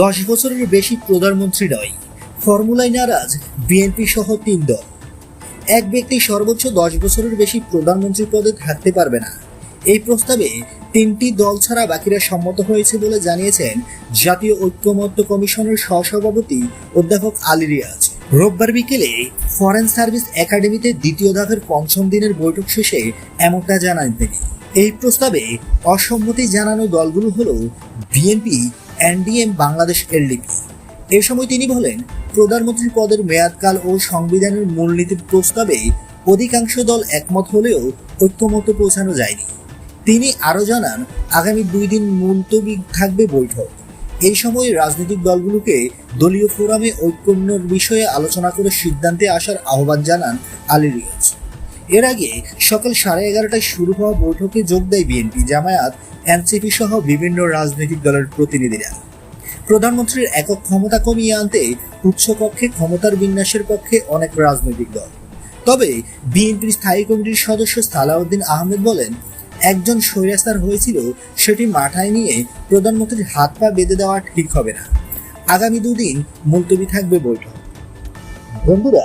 দশ বছরের বেশি প্রধানমন্ত্রী নয় ফর্মুলায় নারাজ বিএনপি সহ তিন দল। এক ব্যক্তি সর্বোচ্চ দশ বছরের বেশি প্রধানমন্ত্রী পদে থাকতে পারবে না। এই প্রস্তাবে তিনটি দল ছাড়া বাকিরা সম্মত হয়েছে বলে জানিয়েছেন জাতীয় ঐক্যমত্য কমিশনের সহসভাপতি অধ্যাপক আলী রিয়াজ। রোববার বিকেলে ফরেন সার্ভিস একাডেমিতে দ্বিতীয় ধাপের পঞ্চম দিনের বৈঠক শেষে এমনটা জানান তিনি। এই প্রস্তাবে অসম্মতি জানানো দলগুলো হলো বিএনপি এনডিএম বাংলাদেশ এলডিপি। এ সময় তিনি বলেন, প্রধানমন্ত্রী পদের মেয়াদকাল ও সংবিধানের মূলনীতির প্রস্তাবে অধিকাংশ দল একমত হলেও ঐক্যমত পৌঁছানো যায়নি। তিনি আরও জানান, আগামী দুই দিন মুলতবি থাকবে বৈঠক। এই সময় রাজনৈতিক দলগুলোকে দলীয় ফোরামে ঐক্যন্যর বিষয়ে আলোচনা করে সিদ্ধান্তে আসার আহ্বান জানান আলী রিয়াজ। এর আগে সকাল সাড়ে এগারোটায় শুরু হওয়া বৈঠকে যোগ দেয় বিএনপি, জামায়াত, এনসিপি সহ বিভিন্ন রাজনৈতিক দলের প্রতিনিধিরা। প্রধানমন্ত্রীর একক ক্ষমতা কমিয়ে আনতে উচ্চকক্ষে ক্ষমতার বিন্যাসের পক্ষে অনেক রাজনৈতিক দল। তবে বিএনপির স্থায়ী কমিটির সদস্য সালাউদ্দিন আহমেদ বলেন, একজন স্বৈরাস্তার হয়েছিল, সেটি মাথায় নিয়ে প্রধানমন্ত্রীর হাত পা বেঁধে দেওয়া ঠিক হবে না। আগামী দুদিন মুলতবি থাকবে বৈঠক। বন্ধুরা